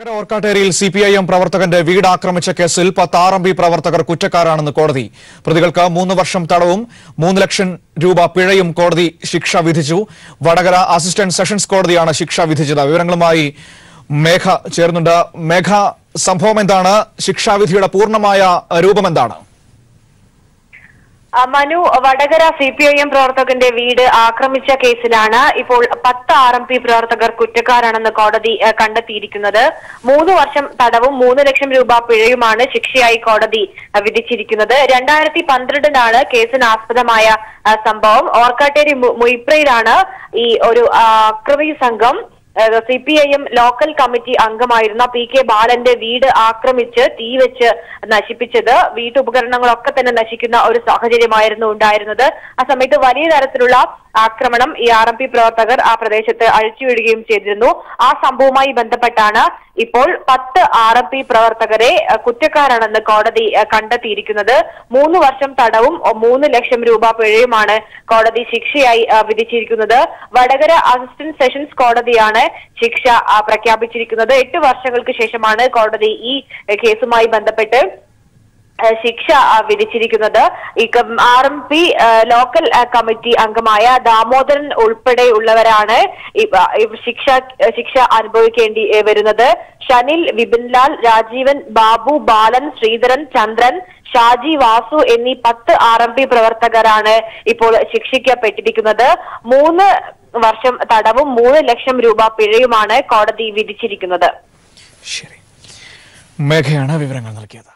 നഗര ഓർക്കാട്ടേരിയിൽ C P I M പ്രവർത്തകന്റെ വീട് ആക്രമിച്ച കേസിൽ പത്ത് ആർ എം പി പ്രവർത്തകർ കുറ്റക്കാരാണെന്ന് കോടതി. പ്രതികൾക്ക് മൂന്ന് വർഷം തടവും മൂന്ന് ലക്ഷം രൂപ പിഴയും കോടതി ശിക്ഷ വിധിച്ചു. വടകര അസിസ്റ്റന്റ് സെഷൻസ് കോടതിയാണ് ശിക്ഷ വിധിച്ചത്. വിവരങ്ങളുമായി മേഘ ചേർന്നുണ്ട് മേഘ സംഭവം എന്താണ്? ശിക്ഷാവിധിയുടെ പൂർണമായ രൂപം എന്താണ് ആ, Manu Vadakara C P I M പ്രവർത്തകന്റെ വീട് ആക്രമിച്ച കേസിലാണ് ഇപ്പോൾ പത്ത് ആർ എം പി പ്രവർത്തകർ കുറ്റക്കാരാണെന്ന് കോടതി കണ്ടെത്തിയിരിക്കുന്നത്. മൂന്ന് വർഷം തടവും മൂന്ന് ലക്ഷം രൂപ പിഴയുമാണ് ശിക്ഷയായി കോടതി വിധിച്ചിരിക്കുന്നത്. രണ്ടായിരത്തി പന്ത്രണ്ടിനാണ് കേസിന് ആസ്പദമായ സംഭവം. ഓർക്കാട്ടേരി മുയിപ്രയിലാണ് ഈ ഒരു ആക്രമി സംഘം C P I M local committee അംഗമായിരുന്ന പി കെ ബാലന്റെ വീട് ആക്രമിച്ച് തീ വെച്ച് നശിപ്പിച്ചത് വീട്ടുപകരണങ്ങളൊക്കെ തന്നെ നശിക്കുന്ന ഒരു സാഹചര്യമായിരുന്നു ഉണ്ടായിരുന്നത്. ആ സമയത്ത് വലിയ തരത്തിലുള്ള ആക്രമണം ഈ ആർ എം പി പ്രവർത്തകർ ആ പ്രദേശത്ത് അഴിച്ചുവിടുകയും ചെയ്തിരുന്നു. ആ സംഭവവുമായി ബന്ധപ്പെട്ടാണ് ഇപ്പോൾ പത്ത് ആർ എം പി പ്രവർത്തകരെ കുറ്റക്കാരാണെന്ന് കോടതി കണ്ടെത്തിയിരിക്കുന്നത്. മൂന്ന് വർഷം തടവും മൂന്ന് ലക്ഷം രൂപ പിഴയുമാണ് കോടതി ശിക്ഷയായി വിധിച്ചിരിക്കുന്നത്. വടകര അസിസ്റ്റന്റ് സെഷൻസ് കോടതിയാണ് ശിക്ഷ പ്രഖ്യാപിച്ചിരിക്കുന്നത്. എട്ട് വർഷങ്ങൾക്ക് ശേഷമാണ് കോടതി ഈ കേസുമായി ബന്ധപ്പെട്ട് ശിക്ഷ വിധിച്ചിരിക്കുന്നത്. ഈ R M P local committee അംഗമായ ദാമോദരൻ ഉൾപ്പെടെയുള്ളവരാണ് ശിക്ഷ ശിക്ഷ അനുഭവിക്കേണ്ടി വരുന്നത്. ഷനിൽ വിപിൻലാൽ രാജീവൻ ബാബു ബാലൻ ശ്രീധരൻ ചന്ദ്രൻ ഷാജി വാസു എന്നീ പത്ത് ആർ എം പി പ്രവർത്തകരാണ് ഇപ്പോൾ ശിക്ഷിക്കപ്പെട്ടിരിക്കുന്നത്. മൂന്ന് വർഷം തടവും മൂന്ന് ലക്ഷം രൂപ പിഴയുമാണ് കോടതി വിധിച്ചിരിക്കുന്നത്. മേഘയാണ് വിവരങ്ങൾ നൽകിയത്.